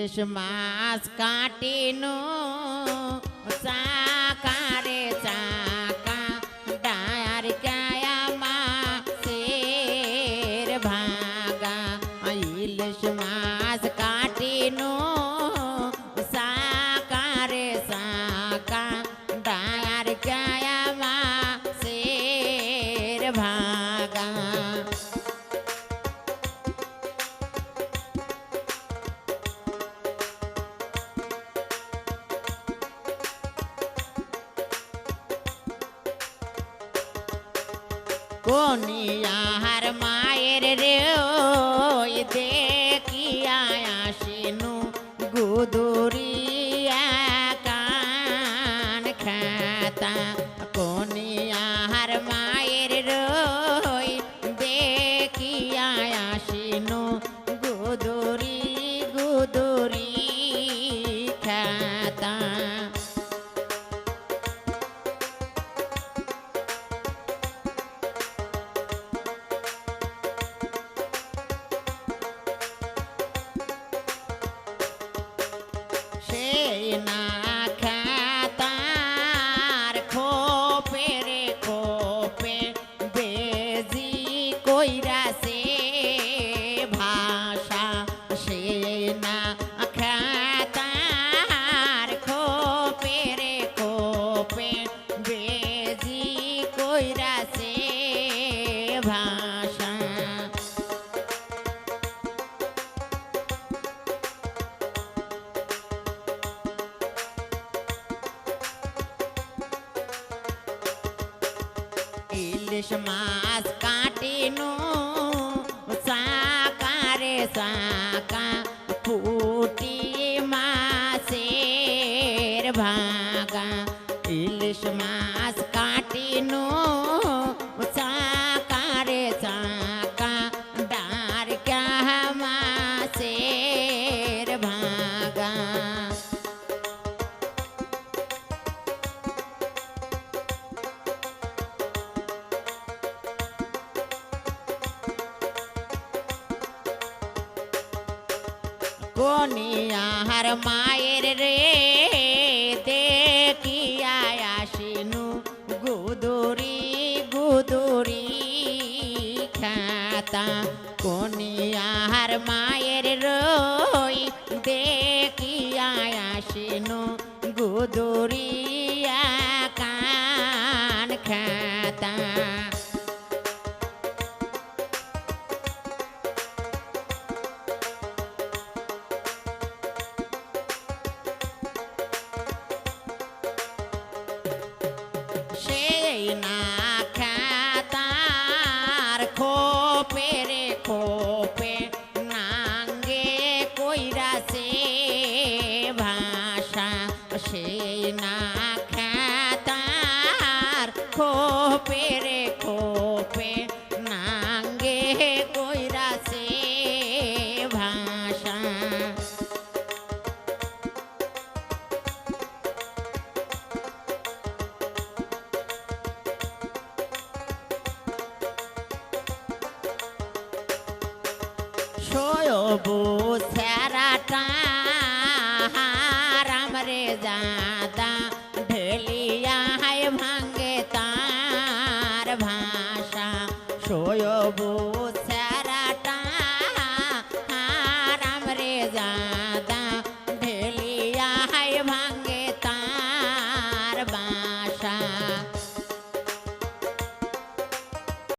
শেষ মাস কাটিনো, চাকারে চাকা, ডায়ার কায়া মাসের ভাগা। ইলিশ মাস কাটিনো সাকারে সাকা ডায়ার কায়া মাসের ভাগা। কোনিয়ার মায়ের রে, ওই দেখিয়া আসিনু গুদুরিয়া কান খাতা। কোনিয়ার মায়ের রই দেখিয়া আসিনু গুদুরি গুদুরি খাতা। ইলিশ માસ કાટીનું সাকারে সাকা পুটি মাছের ভাগা। ইলিশ মাছ কাটিনু সাকারে কোনিয়ার মায়ের রে দেখিয়া আসিনু গুদুরি গুদুরি খাতা কোনিয়ার মায়ের রই কইরাছে ভাষা সেই না খাতার খোপে রে খোপে নাঙ্গে কইরাছে ভাষা। राम रे जाता ढेलिया है भांगे तार भाषा सोयो बोध